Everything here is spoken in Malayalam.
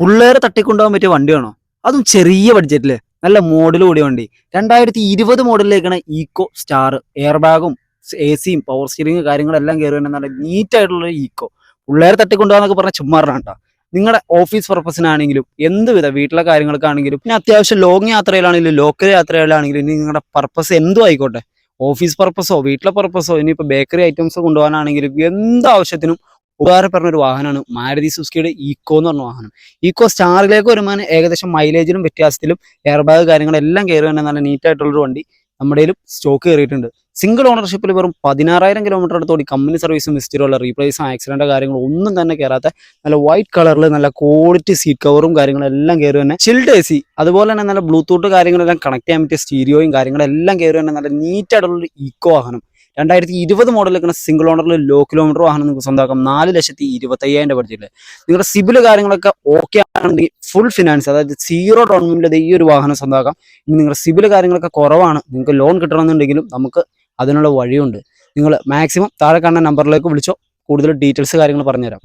പിള്ളേരെ തട്ടിക്കൊണ്ടുപോകാൻ പറ്റിയ വണ്ടിയാണോ? അതും ചെറിയ ബഡ്ജറ്റിൽ നല്ല മോഡൽ കൂടിയ വണ്ടി. രണ്ടായിരത്തി ഇരുപത് മോഡലിലേക്കാണ് ഈക്കോ സ്റ്റാർ എയർ ബാഗും എ സിയും പവർ സ്റ്റിയറിംഗ് കാര്യങ്ങളെല്ലാം കയറി വരുന്ന നല്ല നീറ്റ് ആയിട്ടുള്ള ഈക്കോ പിള്ളേരെ തട്ടിക്കൊണ്ടുപോകാന്നൊക്കെ പറഞ്ഞാൽ ചുമ്മാറാണ് കേട്ടോ. നിങ്ങളുടെ ഓഫീസ് പർപ്പസിനാണെങ്കിലും എന്തുവിധ വീട്ടിലെ കാര്യങ്ങൾക്കാണെങ്കിലും പിന്നെ അത്യാവശ്യം ലോങ് യാത്രയിലാണെങ്കിലും ലോക്കൽ യാത്രയിലാണെങ്കിലും ഇനി നിങ്ങളുടെ പർപ്പസ് എന്തും ആയിക്കോട്ടെ. ഓഫീസ് പർപ്പസോ വീട്ടിലെ പർപ്പസോ ഇനിയിപ്പോൾ ബേക്കറി ഐറ്റംസ് കൊണ്ടുപോകാനാണെങ്കിലും എന്ത് ആവശ്യത്തിനും ഉപകാരപ്പെടുന്ന ഒരു വാഹനമാണ് മാരുതി സുസ്കിയുടെ ഈക്കോ എന്ന് പറഞ്ഞ വാഹനം. ഈക്കോ സ്റ്റാറിലേക്ക് വരുമ്പോൾ ഏകദേശം മൈലേജിലും വ്യത്യാസത്തിലും എയർ ബാഗ് കാര്യങ്ങളെല്ലാം കയറി തന്നെ നല്ല നീറ്റായിട്ടുള്ളൊരു വണ്ടി നമ്മുടെ സ്റ്റോക്ക് കയറിയിട്ടുണ്ട്. സിംഗിൾ ഓണർഷിപ്പിൽ വെറും പതിനാറായിരം കിലോമീറ്റർ അടുത്തോടി കമ്പനി സർവീസും ഹിസ്റ്ററിയുള്ള റീപ്ലേസും ആക്സിഡന്റ് കാര്യങ്ങളും ഒന്നും തന്നെ കയറാത്ത നല്ല വൈറ്റ് കളറിൽ നല്ല ക്വാളിറ്റി സീറ്റ് കവറും കാര്യങ്ങളും എല്ലാം കയറി തന്നെ ചിൽഡ് എ സി അതുപോലെ തന്നെ നല്ല ബ്ലൂടൂത്ത് കാര്യങ്ങളെല്ലാം കണക്ട് ചെയ്യാൻ പറ്റിയ സ്റ്റീരിയോയും കാര്യങ്ങളെല്ലാം കയറി തന്നെ നല്ല നീറ്റ് ആയിട്ടുള്ള ഒരു ഈക്കോ വാഹനം. രണ്ടായിരത്തി ഇരുപത് മോഡലിൽ സിംഗിൾ ഓണറിൽ ലോ കിലോമീറ്റർ വാഹനം നിങ്ങൾക്ക് സ്വന്തമാക്കാം. നാല് ലക്ഷത്തി ഇരുപത്തയ്യായിരം രൂപ നിങ്ങളുടെ സിബിൽ കാര്യങ്ങളൊക്കെ ഓക്കെ ആണെങ്കിൽ ഫുൾ ഫിനാൻസ് അതായത് സീറോ ഡൗൺ പേയ്മെന്റിൽ ഈ ഒരു വാഹനം സ്വന്തമാക്കാം. ഇനി നിങ്ങളുടെ സിബിൽ കാര്യങ്ങളൊക്കെ കുറവാണ് നിങ്ങൾക്ക് ലോൺ കിട്ടണമെന്നുണ്ടെങ്കിലും നമുക്ക് അതിനുള്ള വഴിയുണ്ട്. നിങ്ങൾ മാക്സിമം താഴെ കാണുന്ന നമ്പറിലേക്ക് വിളിച്ചോ. കൂടുതൽ ഡീറ്റെയിൽസ് കാര്യങ്ങൾ പറഞ്ഞുതരാം.